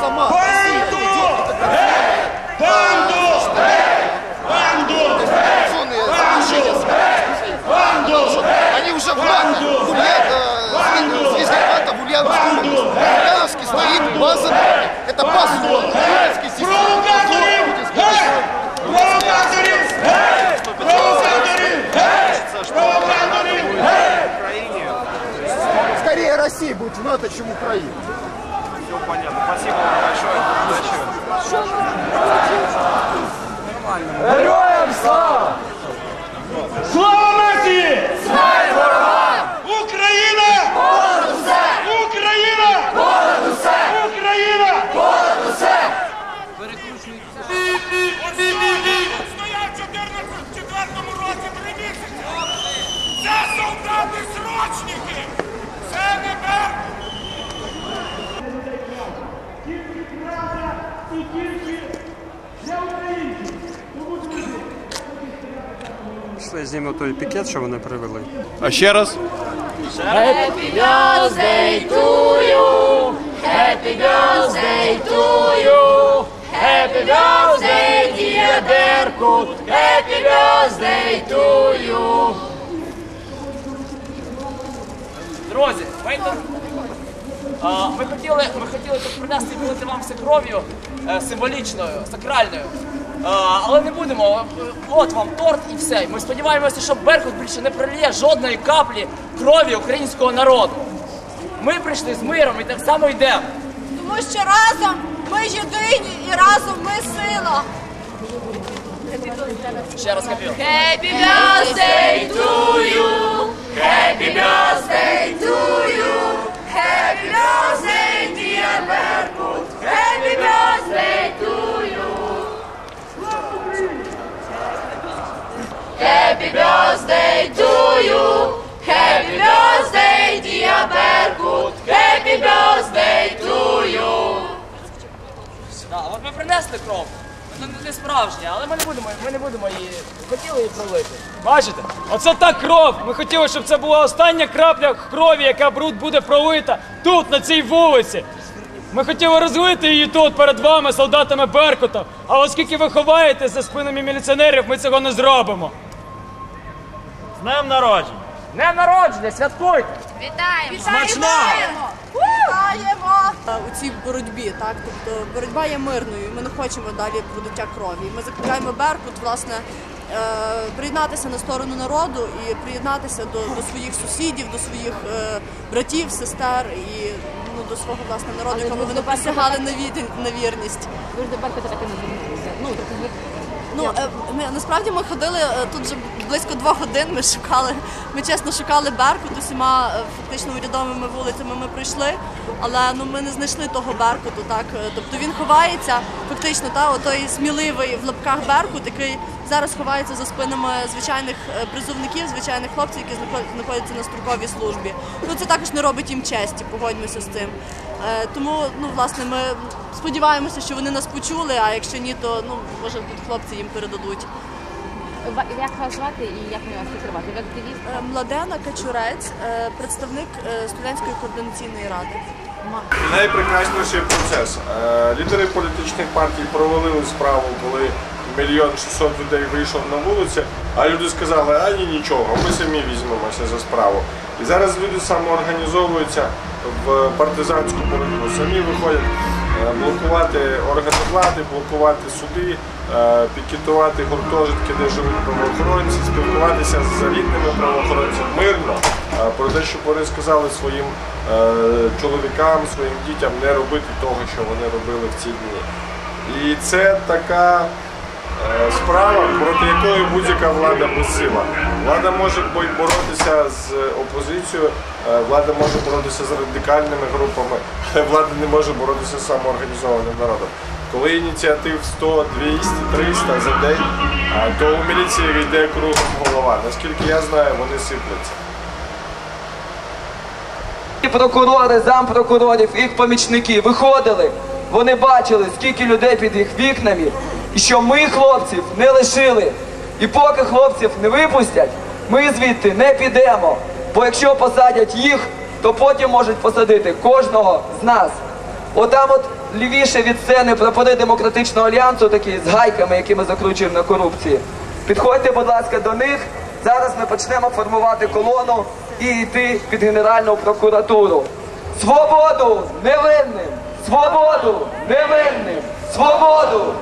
сама. Банду! Банду! Банду! Банду! Банду! Они уже в банду гуляют. Здесь банда Гульяновский. Гульяновский стоит база. Это посол. Гульяновский здесь. Провокаторим! Провокаторим! Провокаторим! Провокаторим! Скорее Россия будет в НАТО, чем Украина. Все понятно. Спасибо вам большое. Удачи. Героям слава! Слава Пішли знімемо той пікет, що вони привели. А ще раз? Happy birthday to you. Happy birthday to you. Happy birthday, dear Berkut. Happy birthday to you. Друзі, а, ми хотіли, ми хотіли тут принести і вилити вам все кров'ю е, символічною, сакральною. Але не будемо. От вам торт і все. Ми сподіваємося, що Беркут більше не проліє жодної каплі крові українського народу. Ми прийшли з миром і так само йдемо. Тому що разом ми єдині і разом ми сила. Ще раз капіл. Happy birthday to принесли кров. Це не- справжня, але ми не будемо, ми не будемо її. Хотіли її пролити. Бачите? Оце та кров. Ми хотіли, щоб це була остання крапля крові, яка бруд буде пролита тут, на цій вулиці. Ми хотіли розлити її тут перед вами, солдатами Беркута. А оскільки ви ховаєте за спинами міліціонерів, ми цього не зробимо. З днем народження! Не народження, святкуйте! Вітаємо! Смачного! Вітаємо! У цій боротьбі, так тобто боротьба є мирною. Ми не хочемо далі пролиття крові. Ми закликаємо Беркут, власне, е, приєднатися на сторону народу і приєднатися до, до своїх сусідів, до своїх е, братів, сестер і ну, до свого власне народу, якому вони присягали на, на вірність. Ви ж до Беркута так і не звернулися. Ну, Ну е, ми насправді ми ходили е, тут вже близько двох годин. Ми шукали. Ми чесно шукали Беркут усіма е, фактично урядовими вулицями. Ми пройшли, але ну ми не знайшли того Беркуту. Так тобто він ховається фактично, та отой сміливий в лапках Беркут, який зараз ховається за спинами звичайних призовників, звичайних хлопців, які знаход- знаходяться на строковій службі. Ну це також не робить їм честі, погодьмося з цим. Тому ну власне ми сподіваємося, що вони нас почули. А якщо ні, то ну може тут хлопці їм передадуть. Ва- Як вас звати і як ми вас підтримати? Ви активіст? Е, Младена Качурець, е, представник е, студентської координаційної ради. Найпрекрасніший процес. Е, Лідери політичних партій провалили справу, коли мільйон 600 людей вийшов на вулиці, а люди сказали, а ні, нічого, ми самі візьмемося за справу. І зараз люди самоорганізовуються в партизанську боротьбу, самі виходять блокувати органи влади, блокувати суди, е, пікетувати гуртожитки, де живуть правоохоронці, спілкуватися з рідними правоохоронцями мирно е, про те, щоб вони сказали своїм е, чоловікам, своїм дітям не робити того, що вони робили в ці дні. І це така справа, проти якої будь-яка влада безсила. Влада може боротися з опозицією, е, влада може боротися з радикальними групами, але влада не може боротися з самоорганізованим народом. Коли ініціатив 100, 200, 300 за день, е, то у міліції йде кругом голова. Наскільки я знаю, вони сипляться. Прокурори, зампрокурорів, їх помічники виходили. Вони бачили, скільки людей під їх вікнами, і що ми хлопців не лишили. І поки хлопців не випустять, ми звідти не підемо. Бо якщо посадять їх, то потім можуть посадити кожного з нас. Отам от лівіше від сцени прапори демократичного альянсу, такі з гайками, які ми закручуємо на корупції. Підходьте, будь ласка, до них. Зараз ми почнемо формувати колону і йти під Генеральну прокуратуру. Свободу невинним! Свободу невинним! Свободу